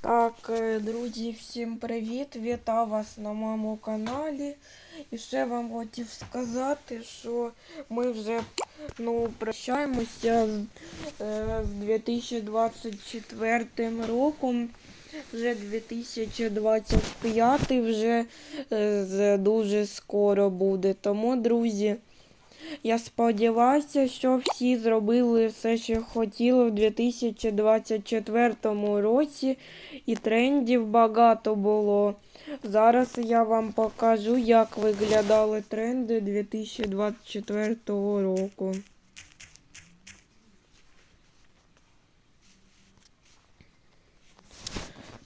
Так, е, друзі, всім привіт! Вітаю вас на моєму каналі. І ще вам хотів сказати, що ми вже ну, прощаємося з, е, з 2024 роком. Вже 2025 вже е, дуже скоро буде. Тому, друзі, я сподіваюся, що всі зробили все, що хотіли в 2024 році, і трендів багато було. Зараз я вам покажу, як виглядали тренди 2024 року.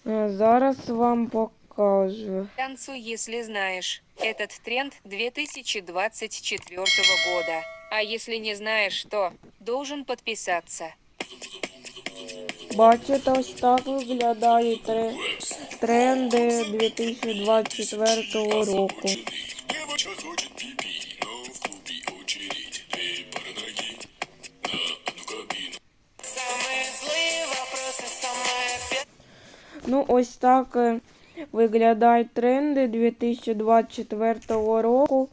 Е, Зараз вам покажу. Танцуй, если знаешь. этот тренд 2024 года. А если не знаешь, что, должен подписаться. Вот это вот так виглядають тренды 2024 року. Ну, ось так. Э, виглядають тренди 2024 року.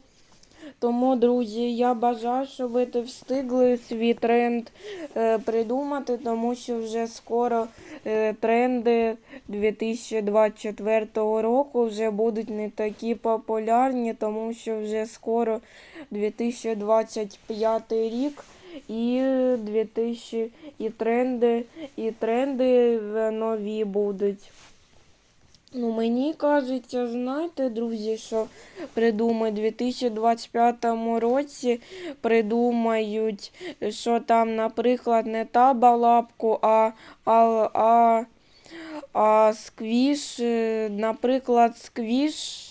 Тому, друзі, я бажаю, щоб ви встигли свій тренд е, придумати, тому що вже скоро е, тренди 2024 року вже будуть не такі популярні, тому що вже скоро 2025 рік. І 2000 і тренди, і тренди е, нові будуть. Ну, мені кажеться, знаєте, друзі, що придумають у 2025 році придумають, що там, наприклад, не та балапку, а, а, а, а сквіш, е, наприклад, сквіш.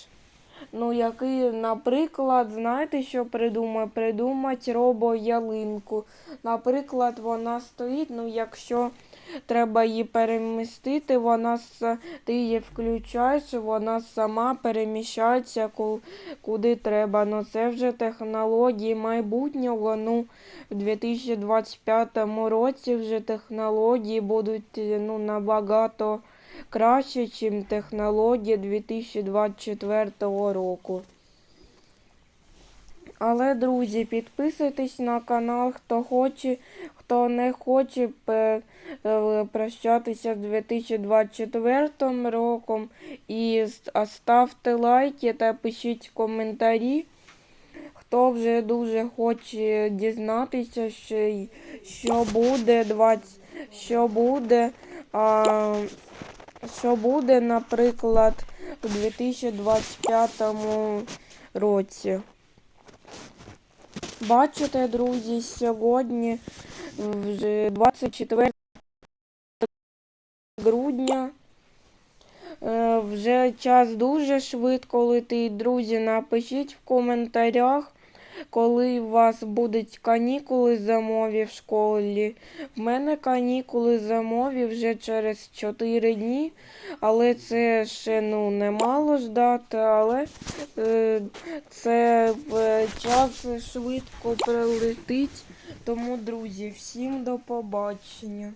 Ну, який, наприклад, знаєте, що придумає? Придумать робо-ялинку. Наприклад, вона стоїть, ну, якщо треба її перемістити, вона ти її включаєш, вона сама переміщається куди треба. Ну, це вже технології майбутнього. Ну, в 2025 році вже технології будуть ну, набагато краще, ніж технології 2024 року. Але, друзі, підписуйтесь на канал, хто хоче, хто не хоче е, прощатися з 2024 роком. І ставте лайки та пишіть коментарі. Хто вже дуже хоче дізнатися, що, що буде 20, що буде, а, що буде, наприклад, у 2025 році. Бачите, друзі, сьогодні вже 24 грудня. Е, Вже час дуже швидко летить. Друзі, напишіть в коментарях, коли у вас будуть канікули зимові в школі. В мене канікули зимові вже через 4 дні, але це ще ну, немало ждати, але е, це е, час швидко прилетить. Тому, друзі, всім до побачення.